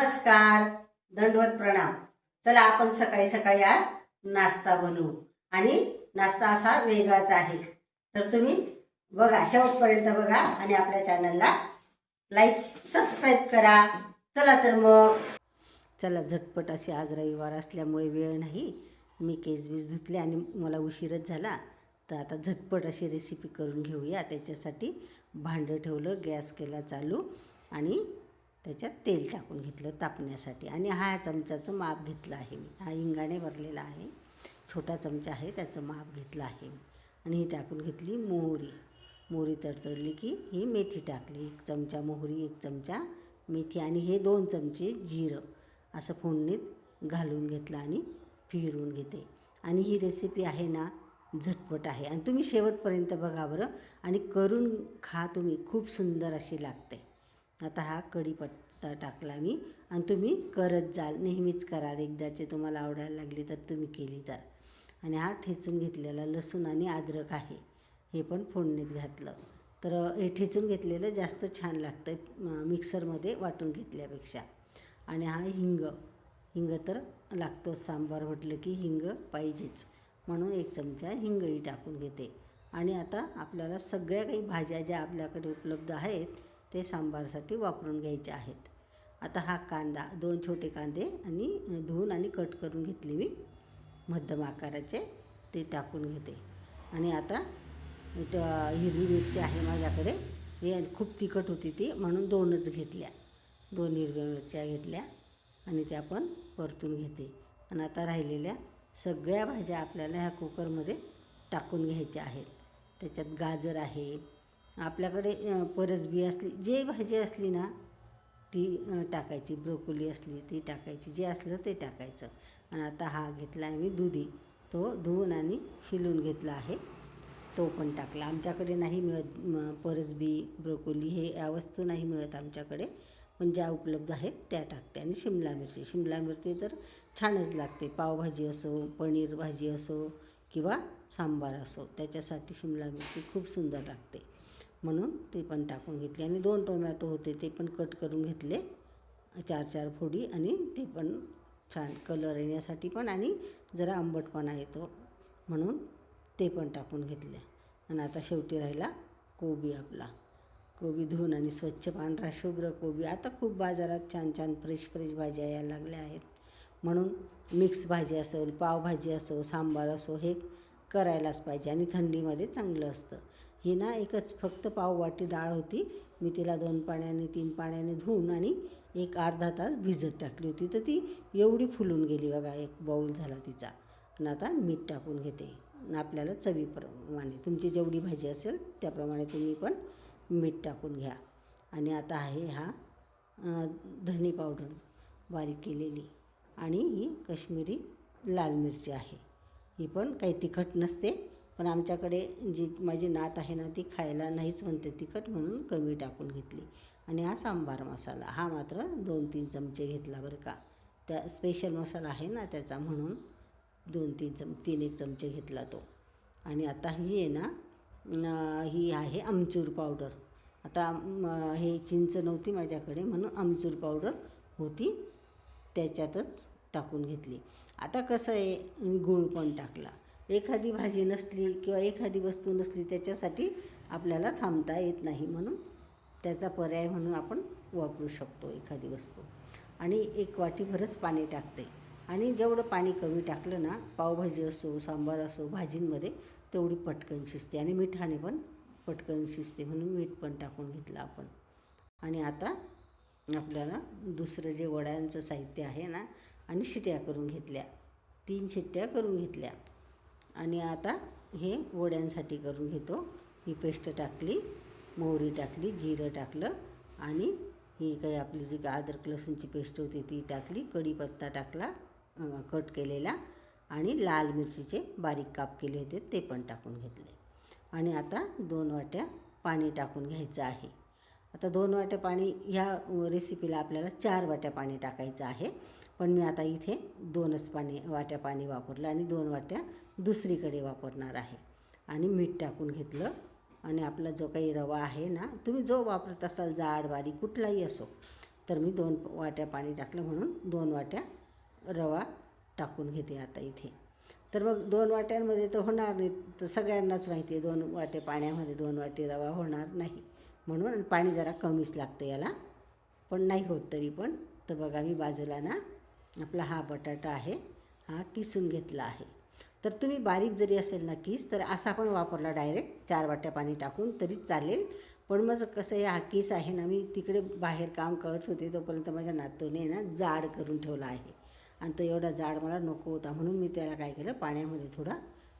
नमस्कार दंडवत प्रणाम. चला आपण सकाळी सकाळी आज नाश्ता बनवू. आणि नाश्ता असा वेगळाच आहे. तर तुम्ही बघा शेवटपर्यंत बघा आणि आपल्या चॅनलला लाईक सबस्क्राईब करा. चला तर मग. चला झटपट अशी आज रविवार असल्यामुळे वेळ नाही. मी केस बीस धुतले आणि मला उशीरच झाला. तर आता झटपट अशी रेसिपी करून घेऊया. त्याच्यासाठी भांडं ठेवलं गॅस केला चालू. आणि त्याच्यात तेल टाकून घेतलं तापण्यासाठी. आणि हा चमच्याचं माप घेतलं आहे मी. हा हिंगाणे भरलेला आहे. छोटा चमचा आहे त्याचं माप घेतलं आहे मी. आणि ही टाकून घेतली मोहरी. मोहरी तडतडली की ही मेथी टाकली. एक चमचा मोहरी एक चमचा मेथी आणि हे दोन चमचे जिरं असं फोडणीत घालून घेतलं आणि फिरून घेते. आणि ही रेसिपी आहे ना झटपट आहे. आणि तुम्ही शेवटपर्यंत बघा बरं. आणि करून खा तुम्ही. खूप सुंदर अशी लागते. आता हा कढीपत्ता टाकला मी आणि तुम्ही करत जाल. नेहमीच कराल. एकदाचे तुम्हाला आवडायला लागली तर तुम्ही केली तर. आणि हा ठेचून घेतलेला लसूण आणि अद्रक आहे. हे पण फोडणीत घातलं. तर हे ठेचून घेतलेलं जास्त छान लागतं मिक्सरमध्ये वाटून घेतल्यापेक्षा. आणि हा हिंग. हिंग तर लागतोच. सांबार म्हटलं की हिंग पाहिजेच. म्हणून एक चमचा हिंगही टाकून घेते. आणि आता आपल्याला सगळ्या काही भाज्या ज्या आपल्याकडे उपलब्ध आहेत ते सांबारसाठी वापरून घ्यायचे आहेत. आता हा कांदा दोन छोटे कांदे आणि धुवून आणि कट करून घेतले मी. मध्यम आकाराचे ते टाकून घेते. आणि आता हिरवी मिरची आहे माझ्याकडे. हे खूप तिखट होती ती म्हणून दोनच घेतल्या. दोन हिरव्या मिरच्या घेतल्या आणि त्या पण परतून घेते. आणि आता राहिलेल्या सगळ्या भाज्या आपल्याला ह्या कुकरमध्ये टाकून घ्यायच्या आहेत. त्याच्यात गाजर आहे आपल्याकडे परसबी असली जे भाजी असली ना ती टाकायची. ब्रोकोली असली ती टाकायची. जे असलं ते टाकायचं. आणि आता हा घेतला आहे मी दुधी. तो धुवून आणि शिलून घेतला आहे. तो पण टाकला. आमच्याकडे नाही मिळत परसबी ब्रोकोली हे या वस्तू नाही मिळत आमच्याकडे. पण ज्या उपलब्ध आहेत त्या टाकते. आणि शिमला मिरची. शिमला मिरची तर छानच लागते. पावभाजी असो पनीर भाजी असो किंवा सांबार असो त्याच्यासाठी शिमला मिरची खूप सुंदर लागते. म्हणून ते पण टाकून घेतले. आणि दोन टोमॅटो होते ते पण कट करून घेतले. चार चार फोडी आणि ते पण छान कलर येण्यासाठी पण आणि जरा आंबटपणा येतो म्हणून ते पण टाकून घेतले. आणि आता शेवटी राहिला कोबी आपला. कोबी धुवून आणि स्वच्छ पांढरा शुभ्र कोबी. आता खूप बाजारात छान छान फ्रेश फ्रेश भाज्या यायला लागल्या आहेत. म्हणून मिक्स भाजी असो पावभाजी असो सांबार असो हे करायलाच पाहिजे. आणि थंडीमध्ये चांगलं असतं. ही ना एकच फक्त पाववाटी डाळ होती. मी तिला दोन पाण्याने तीन पाण्याने धुवून आणि एक अर्धा तास भिजत टाकली होती. तर ती एवढी फुलून गेली बघा एक बाऊल झाला तिचा. आणि आता मीठ टाकून घेते. आपल्याला चवीप्रमाणे. तुमची जेवढी भाजी असेल त्याप्रमाणे तुम्ही पण मीठ टाकून घ्या. आणि आता आहे हा धने पावडर बारीक केलेली. आणि ही कश्मीरी लाल मिरची आहे. ही पण काही तिखट नसते. पण आमच्याकडे जी माझी नात आहे ना ती खायला नाहीच म्हणते तिखट म्हणून कमी टाकून घेतली. आणि हा सांबार मसाला हा मात्र दोन तीन चमचे घेतला बरं का. त्या स्पेशल मसाला आहे ना त्याचा म्हणून दोन तीन चम तीन एक चमचे घेतला तो. आणि आता ही आहे ना ही आहे आमचूर पावडर. आता हे चिंच नव्हती माझ्याकडे म्हणून आमचूर पावडर होती त्याच्यातच टाकून घेतली. आता कसं आहे गुळ गूळ पण टाकला. एखादी भाजी नसली किंवा एखादी वस्तू नसली त्याच्यासाठी आपल्याला थांबता येत नाही म्हणून त्याचा पर्याय म्हणून आपण वापरू शकतो एखादी वस्तू. आणि एक वाटीभरच पाणी टाकते. आणि जेवढं पाणी कमी टाकलं ना पावभाजी असो सांबार असो भाजींमध्ये तेवढी पटकन शिजते आणि मिठाने पण पटकन शिजते म्हणून मीठ पण टाकून घेतलं आपण. आणि आता आपल्याला दुसरं जे वड्यांचं साहित्य आहे ना आणि शिट्या करून घेतल्या. तीन शिट्ट्या करून घेतल्या. आणि आता हे वड्यांसाठी करून घेतो. ही पेस्ट टाकली मोहरी टाकली जिरं टाकलं आणि ही काही आपली जी अद्रक लसूणची पेस्ट होती ती टाकली कढीपत्ता टाकला कट केलेला आणि लाल मिरचीचे बारीक काप केले होते ते पण टाकून घेतले. आणि आता दोन वाट्या पाणी टाकून घ्यायचं आहे. आता दोन वाट्या पाणी ह्या रेसिपीला आपल्याला चार वाट्या पाणी टाकायचं आहे. पण मी आता इथे दोनच पाणी वाट्या पाणी वापरलं आणि दोन वाट्या दुसरीकडे वापरणार आहे. आणि मीठ टाकून घेतलं आणि आपला जो काही रवा आहे ना तुम्ही जो वापरत असाल जाड बारीक कुठलाही असो तर मी दोन वाट्या पाणी टाकलं म्हणून दोन वाट्या रवा टाकून घेते आता इथे. तर मग दोन वाट्यांमध्ये तर होणार नाही तर सगळ्यांनाच माहिती आहे दोन वाटे पाण्यामध्ये दोन वाटे रवा होणार नाही. म्हणून पाणी जरा कमीच लागतं याला पण नाही होत तरी पण. तर बघा मी बाजूला ना आपला हा बटाटा आहे हा किसून घेतला आहे. तर तुम्ही बारीक जरी असेल ना किस तर असा पण वापरला डायरेक्ट चार वाट्या पाणी टाकून तरी चालेल. पण मग कसं आहे हा किस आहे ना मी तिकडे बाहेर काम करत होते तोपर्यंत माझ्या नातूने ना जाड करून ठेवला आहे. आणि तो एवढा जाड मला नको होता म्हणून मी त्याला काय केलं पाण्यामध्ये थोडा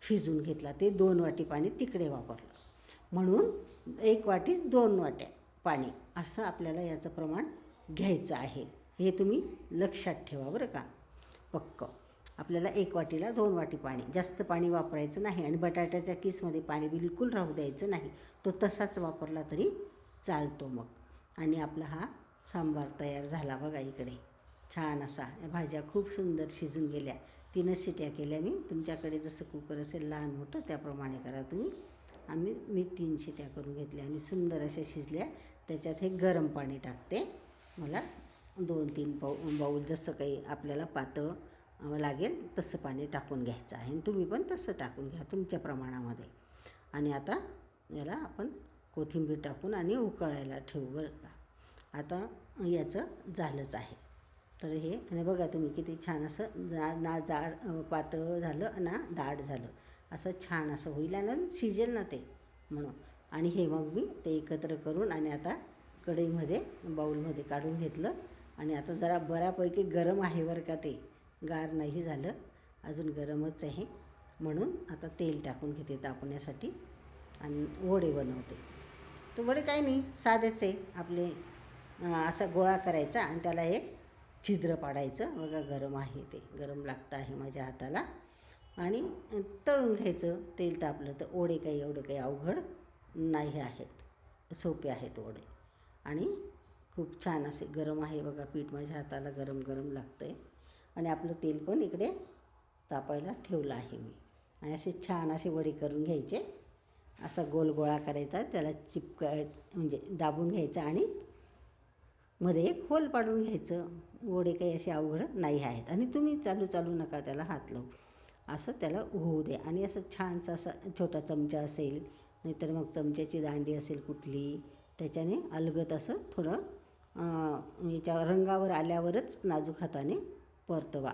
शिजून घेतला. ते दोन वाटी पाणी तिकडे वापरलं. म्हणून एक वाटीच दोन वाट्या पाणी असं आपल्याला याचं प्रमाण घ्यायचं आहे. हे तुम्ही लक्षात ठेवा बरं का. पक्क. आपल्याला एक वाटीला दोन वाटी पाणी जास्त पाणी वापरायचं नाही आणि बटाट्याच्या किसमध्ये पाणी बिलकुल राहू द्यायचं नाही. तो तसाच वापरला तरी चालतो मग. आणि आपला हा सांबार तयार झाला बघा इकडे. छान असा. या भाज्या खूप सुंदर शिजून गेल्या. तीनच शिट्या केल्या मी. तुमच्याकडे जसं कुकर असेल लहान मोठं त्याप्रमाणे करा तुम्ही. आम्ही मी तीन शिट्या करून घेतल्या आणि सुंदर अशा शिजल्या. त्याच्यात हे गरम पाणी टाकते. मला दोन तीन पाऊ बाऊल जसं काही आपल्याला पातळ लागेल तसं पाणी टाकून घ्यायचं आहे. आणि तुम्ही पण तसं टाकून घ्या तुमच्या प्रमाणामध्ये. आणि आता याला आपण कोथिंबीर टाकून आणि उकळायला ठेवू बरं का. आता याचं झालंच आहे. तर हे आणि बघा तुम्ही किती छान असं जा ना जाड पातळ झालं ना दाट झालं. असं छान असं होईल आणि शिजेल ना ते म्हणून. आणि हे मग मी ते एकत्र करून आणि आता कढईमध्ये बाऊलमध्ये काढून घेतलं. आणि आता जरा बऱ्यापैकी गरम आहे बरं का ते. गार नाही झालं. अजून गरमच आहे. म्हणून आता तेल टाकून घेते तापण्यासाठी आणि वडे बनवते. तर वडे काही नाही साधेच आहे. आपले असा गोळा करायचा आणि त्याला एक छिद्र पाडायचं. बघा गरम आहे ते. गरम लागतं आहे माझ्या हाताला. आणि तळून घ्यायचं तेल तापलं तर ओढे काही एवढं काही अवघड नाही आहेत. सोपे आहेत ओढे आणि खूप छान असे गरम आहे बघा पीठ माझ्या हाताला गरम गरम लागतं आहे आणि आपलं तेल पण इकडे तापायला ठेवलं आहे मी. आणि असे छान असे वडे करून घ्यायचे. असा गोल गोळा करायचा त्याला चिपका म्हणजे दाबून घ्यायचा आणि मध्ये एक होल पाडून घ्यायचं. वडे काही असे अवघड नाही आहेत. आणि तुम्ही चालू चालू नका त्याला हात लावू. असं त्याला होऊ दे. आणि असं छानसा असा छोटा चमचा असेल नाहीतर मग चमच्याची दांडी असेल कुठली त्याच्याने अलगत असं थोडं याच्या रंगावर आल्यावरच नाजूक हाताने परतवा.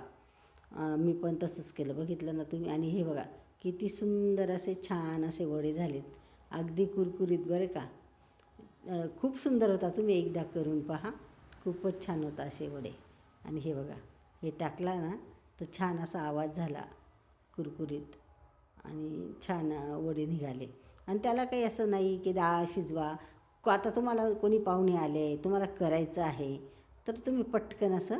मी पण तसंच केलं. बघितलं ना तुम्ही? आणि हे बघा किती सुंदर असे छान असे वडे झालेत. अगदी कुरकुरीत बरं का? खूप सुंदर होता तुम्ही एकदा करून पहा. खूपच छान होता असे वडे. आणि हे बघा हे टाकला ना तर छान असा आवाज झाला कुरकुरीत. आणि छान वडे निघाले. आणि त्याला काही असं नाही की डाळ शिजवा आता तुम्हाला कोणी पाहुणे आले तुम्हाला करायचं आहे तर तुम्ही पटकन असं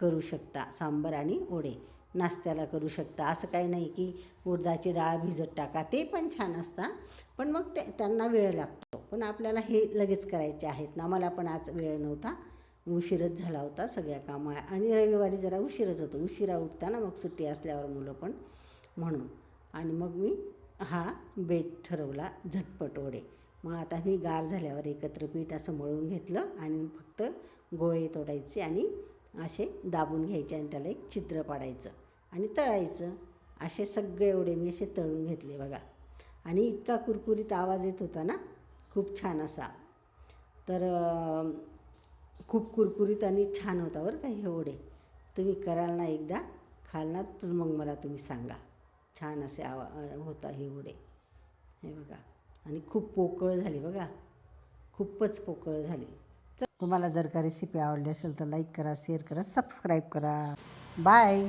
करू शकता सांबर आणि ओढे नाश्त्याला करू शकता. असं काही नाही की उडदाची डाळ भिजत टाका ते पण छान असतात पण मग ते त्यांना वेळ लागतो. पण आपल्याला हे लगेच करायचे आहेत ना. मला पण आज वेळ नव्हता. उशीरच झाला होता सगळ्या कामा. आणि रविवारी जरा उशीरच होतो. उशिरा उठताना मग सुट्टी असल्यावर मुलं पण म्हणून. आणि मग मी हा बेत ठरवला झटपट ओढे मग आता मी गार झाल्यावर एकत्र पीठ असं मळून घेतलं आणि फक्त गोळे तोडायचे आणि असे दाबून घ्यायचे आणि त्याला एक छिद्र पाडायचं आणि तळायचं. असे सगळे एवढे मी असे तळून घेतले बघा. आणि इतका कुरकुरीत आवाज येत होता ना खूप छान असा. तर खूप कुरकुरीत आणि छान होता बरं का हे वडे तुम्ही कराल ना एकदा खाल ना तर मग मला तुम्ही सांगा. छान असे आवा होता हे वडे हे बघा. आणि खूप पोकळ झाली बघा. खूपच पोकळ झाली. तुम्हाला जर का रेसिपी आवडली असेल तर लाईक करा शेअर करा सबस्क्राईब करा. बाय